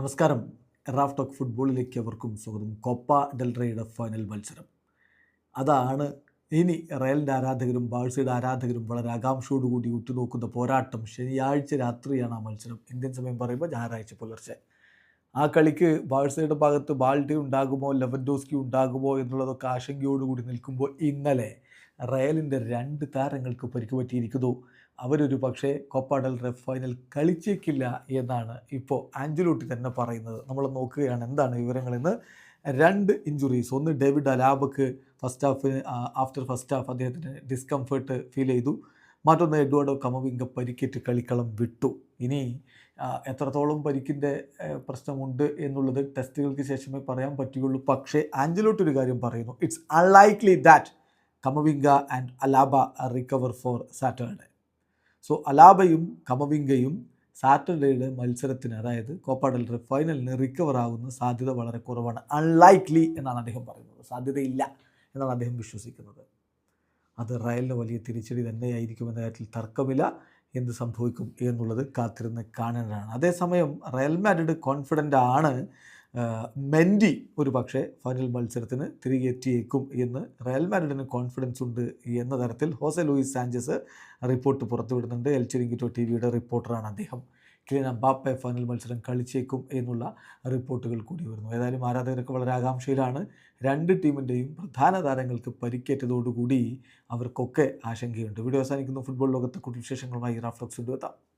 നമസ്കാരം. Raf talk ഫുട്ബോളിലേക്ക് അവർക്കും സ്വാഗതം. കൊപ്പ ഡെൽറയുടെ ഫൈനൽ മത്സരം. അതാണ് ഇനി റയലിന്റെ ആരാധകരും ബാഴ്സയുടെ ആരാധകരും വളരെ ആകാംക്ഷയോടുകൂടി ഉറ്റുനോക്കുന്ന പോരാട്ടം. ശനിയാഴ്ച രാത്രിയാണ് ആ മത്സരം. ഇന്ത്യൻ സമയം പറയുമ്പോൾ ഞായറാഴ്ച പുലർച്ചെ. ആ കളിക്ക് ബാഴ്സയുടെ ഭാഗത്ത് ബാൾട്ടി ഉണ്ടാകുമോ ലെവൻഡോസ്കി ഉണ്ടാകുമോ എന്നുള്ളതൊക്കെ ആശങ്കയോടുകൂടി നിൽക്കുമ്പോൾ ഇന്നലെ റയലിന്റെ രണ്ട് താരങ്ങൾക്ക് പരിക്ക് പറ്റിയിരിക്കുന്നു. അവരൊരു പക്ഷേ കൊപ്പാടൽ റെഫ് റേ ഫൈനൽ കളിച്ചേക്കില്ല എന്നാണ് ഇപ്പോൾ ആഞ്ചലോട്ടി തന്നെ പറയുന്നത്. നമ്മൾ നോക്കുകയാണ് എന്താണ് വിവരങ്ങളെന്ന്. രണ്ട് ഇഞ്ചുറീസ് ഒന്ന് David അലാബക്ക് first half after first half അദ്ദേഹത്തിന് ഡിസ്കംഫേർട്ട് ഫീൽ ചെയ്തു. മറ്റൊന്ന് എഡ്വാർഡോ കമവിംഗ പരിക്കേറ്റ് കളിക്കളം വിട്ടു. ഇനി എത്രത്തോളം പരിക്കിന്റെ പ്രശ്നമുണ്ട് എന്നുള്ളത് ടെസ്റ്റുകൾക്ക് ശേഷമേ പറയാൻ പറ്റുകയുള്ളൂ. പക്ഷേ ആഞ്ചലോട്ട് ഒരു കാര്യം പറയുന്നു. It's unlikely that Camavinga and Alaba recover for Saturday. So അലാബയും കമവിംഗയും സാറ്റർഡേയുടെ മത്സരത്തിന് അതായത് കോപ്പ ഫൈനലിന് റിക്കവർ ആകുന്ന സാധ്യത വളരെ കുറവാണ്. അൺലൈക്ലി എന്നാണ് അദ്ദേഹം പറയുന്നത്. സാധ്യതയില്ല എന്നാണ് അദ്ദേഹം വിശ്വസിക്കുന്നത്. അത് റയലിന് വലിയ തിരിച്ചടി തന്നെയായിരിക്കുമെന്ന കാര്യത്തിൽ തർക്കമില്ല. എന്ത് സംഭവിക്കും എന്നുള്ളത് കാത്തിരുന്ന് കാണേണ്ടതാണ്. അതേസമയം റയൽ മാഡ്രിഡ് കോൺഫിഡന്റ് ആണ്. മെൻഡി ഒരു പക്ഷേ ഫൈനൽ മത്സരത്തിന് തിരികെ എത്തിയേക്കും എന്ന് റയൽ മാഡ്രിഡിന് കോൺഫിഡൻസ് ഉണ്ട് എന്ന തരത്തിൽ ഹോസെ ലൂയിസ് സാഞ്ചസ് റിപ്പോർട്ട് പുറത്തുവിടുന്നുണ്ട്. എൽ ചിരിങ്കിറ്റോ ടി വിയുടെ റിപ്പോർട്ടറാണ് അദ്ദേഹം. കിലിയൻ അമ്പാപ്പെ ഫൈനൽ മത്സരം കളിച്ചേക്കും എന്നുള്ള റിപ്പോർട്ടുകൾ കൂടി വരുന്നു ഏതായാലും ആരാധകരൊക്കെ വളരെ ആകാംക്ഷയിലാണ്. രണ്ട് ടീമിന്റെയും പ്രധാന താരങ്ങൾക്ക് പരിക്കേറ്റതോടുകൂടി അവർക്കൊക്കെ ആശങ്കയുണ്ട്. വീഡിയോ അവസാനിക്കുന്നു. ഫുട്ബോൾ ലോകത്തെ കൂടുതൽ വിശേഷങ്ങളുമായി റാഫ്ലോക്സ് എത്താം.